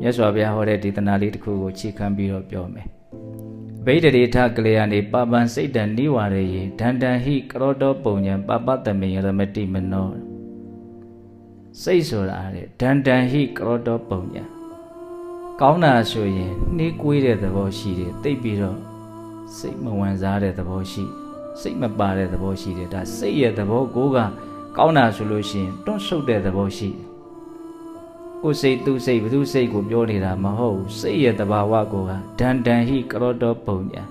မြတ်စွာဘုရားဟောတဲ့ဒေသနာလေးတစ်ခုကိုခြေခံပြီးတော့ပြောမယ်ဗိဒရေထကလျာဏေပပံစိတ်တံနိဝရယေဒန္တံဟိကရောတောပုံညံပပတမေယရမတိမနောစိတ်ဆိုတာတဲ့ဒန္တံဟိကရောတောပုံညံကောင်းတာဆိုရင်နှေးကွေးတဲ့သဘောရှိတယ်တိတ်ပြီးတော့စိတ်မဝင်စားတဲ့သဘောရှိစိတ်မပါတဲ့သဘောရှိတယ်ဒါစိတ်ရဲ့သဘောကိုကကောင်းတာဆိုလို့ရှိရင်တွန့်ဆုတ်တဲ့သဘောရှိတယ် ကိုယ်စိတ်သူစိတ်ဘသူစိတ်ကိုပြောနေတာမဟုတ်ဘူးစိတ်ရဲ့တဘာဝကိုကဒန္တန်ဟိကရောတောပုံညာ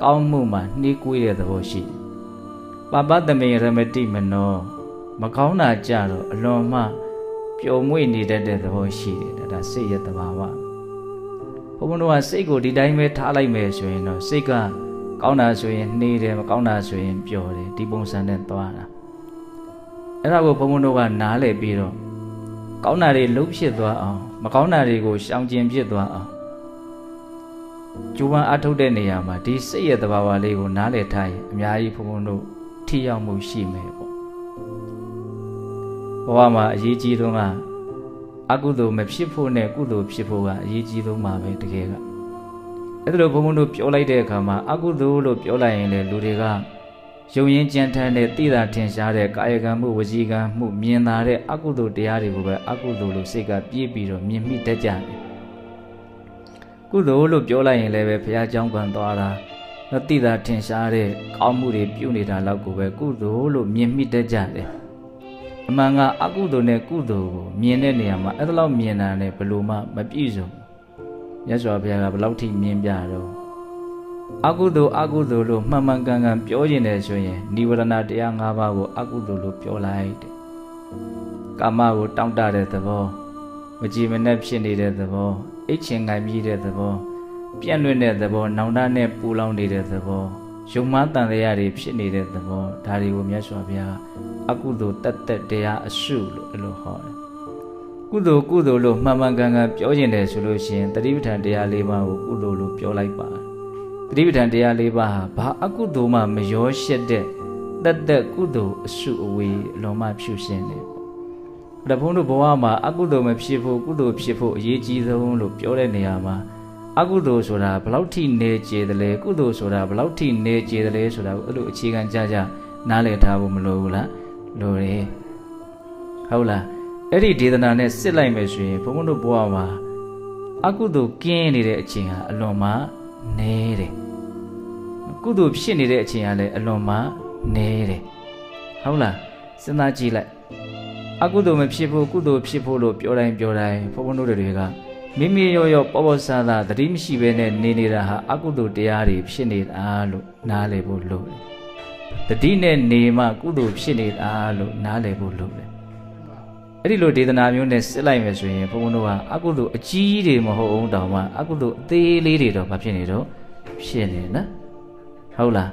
ကောင်းမှုမှာနှီးကွေးတဲ့သဘောရှိတယ်ပပတမေရမတိမနောမကောင်းတာကြတော့အလွန်မှပျော်မွေ့နေတတ်တဲ့သဘောရှိတယ်ဒါဒါစိတ်ရဲ့တဘာဝဘုန်းဘုန်းတို့ကစိတ်ကိုဒီတိုင်းပဲထားလိုက်မယ်ဆိုရင်တော့စိတ်ကကောင်းတာဆိုရင်နှေးတယ်မကောင်းတာဆိုရင်ပျော်တယ်ဒီပုံစံနဲ့သွားတာအဲ့ဒါကိုဘုန်းဘုန်းတို့ကနားလည်ပြီးတော့ ကောင်းတာတွေလုံးဖြစ်သွားအောင်မကောင်းတာတွေကိုရှောင်ကျဉ်ဖြစ်သွားအောင်ကျူပန်အထုတ်တဲ့နေရာမှာဒီစိတ်ရဲ့သဘာဝလေးကိုနားလည်ထားရင်အများကြီးဘုန်းဘုန်းတို့ထိရောက်မှုရှိမယ်ပေါ့ဘဝမှာအရေးကြီးဆုံးကအကုသိုလ်မဖြစ်ဖို့နဲ့ကုသိုလ်ဖြစ်ဖို့ကအရေးကြီးဆုံးပါပဲတကယ်ကအဲ့ဒါလိုဘုန်းဘုန်းတို့ပြောလိုက်တဲ့အခါမှာအကုသိုလ်လို့ပြောလိုက်ရင်လေလူတွေက ယုံရင်ကြံထမ်းတဲ့တိတာထင်ရှားတဲ့ကာယကံမှုဝစီကံမှုမြင်သာတဲ့အကုသိုလ်တရားတွေကိုပဲအကုသိုလ်လို့စိတ်ကပြေးပြီးတော့မြင်မိတတ်ကြတယ်ကုသိုလ်လို့ပြောလိုက်ရင်လည်းပဲဘုရားကျောင်းကံသွားတာတော့တိတာထင်ရှားတဲ့ကောင်းမှုတွေပြုနေတာလောက်ကိုပဲကုသိုလ်လို့မြင်မိတတ်ကြတယ်အမှန်ကအကုသိုလ်နဲ့ကုသိုလ်ကိုမြင်တဲ့နေရာမှာအဲ့ဒါလောက်မြင်တာနဲ့ဘယ်လိုမှမပြည့်စုံမြတ်စွာဘုရားကဘယ်လောက်ထိမြင်ပြတော့ အကုသိုလ်အကုသိုလ်လို့မှန်မှန်ကန်ကန်ပြောရင်လည်းဆိုရင်និဝရဏတရား၅ပါးကိုအကုသိုလ်လို့ပြောလိုက်တယ်ကာမကိုတောင့်တတဲ့သဘောမကြည်မနှက်ဖြစ်နေတဲ့သဘောအိတ်ချင်ငိုင်မြည်တဲ့သဘောပြန့်လွင့်တဲ့သဘောနောင်တနဲ့ပူလောင်နေတဲ့သဘောယုံမှန်တန်တရားတွေဖြစ်နေတဲ့သဘောဒါတွေကိုမြတ်စွာဘုရားအကုသိုလ်တတ်တတရားအစုလို့အဲ့လိုဟောတယ်ကုသိုလ်ကုသိုလ်လို့မှန်မှန်ကန်ကန်ပြောကျင်တယ်ဆိုလို့ရှိရင်တတိပဋ္ဌာန်တရား၄ပါးကိုကုသိုလ်လို့ပြောလိုက်ပါတ တိပဋ္ဌာန်တရား၄ပါးဟာဘာအကုသိုလ်မှမရောရှက်တဲ့တတ်တဲ့ကုသိုလ်အစုအဝေးအလုံးမဖြူရှင်းတယ်ပေါ့ဒါဘုန်းတို့ဘဝမှာအကုသိုလ်မဖြစ်ဖို့ကုသိုလ်ဖြစ်ဖို့အရေးကြီးဆုံးလို့ပြောတဲ့နေရာမှာအကုသိုလ်ဆိုတာဘလောက်ထိနေကျေတယ်လဲကုသိုလ်ဆိုတာဘလောက်ထိနေကျေတယ်လဲဆိုတာကိုအဲ့လိုအခြေခံကြကြနားလည်ထားဖို့မလိုဘူးလားလိုတယ်ဟုတ်လားအဲ့ဒီဒေသနာနဲ့စစ်လိုက်မယ်ဆိုရင်ဘုန်းဘုန်းတို့ဘဝမှာအကုသိုလ်ကင်းနေတဲ့အချိန်ဟာအလွန်မှ နဲတယ်ကုသိုလ်ဖြစ်နေတဲ့အချိန်ကလည်းအလွန်မှနဲတယ်ဟုတ်လားစဉ်းစားကြည့်လိုက်အကုသိုလ်မဖြစ်ဖို့ကုသိုလ်ဖြစ်ဖို့လို့ပြောတိုင်းပြောတိုင်းဘုန်းဘုန်းတို့တွေကမိမိရောရောပေါ်ပေါ်ဆာဆာသတိမရှိဘဲနဲ့နေနေတာဟာအကုသိုလ်တရားတွေဖြစ်နေတာလို့နားလည်ဖို့လိုတယ်တတိနဲ့နေမှကုသိုလ်ဖြစ်နေတာလို့နားလည်ဖို့လိုတယ် အဲ့ဒီလိုဒေသနာမျိုးနဲ့စစ်လိုက်မယ်ဆိုရင်ဘုန်းဘုန်းတို့ကအကုသိုလ်အကြီးတွေမဟုတ်အောင်တောင်မှအကုသိုလ်အသေးလေးတွေတော့မဖြစ်နေတော့ဖြစ်နေနော်ဟုတ်လား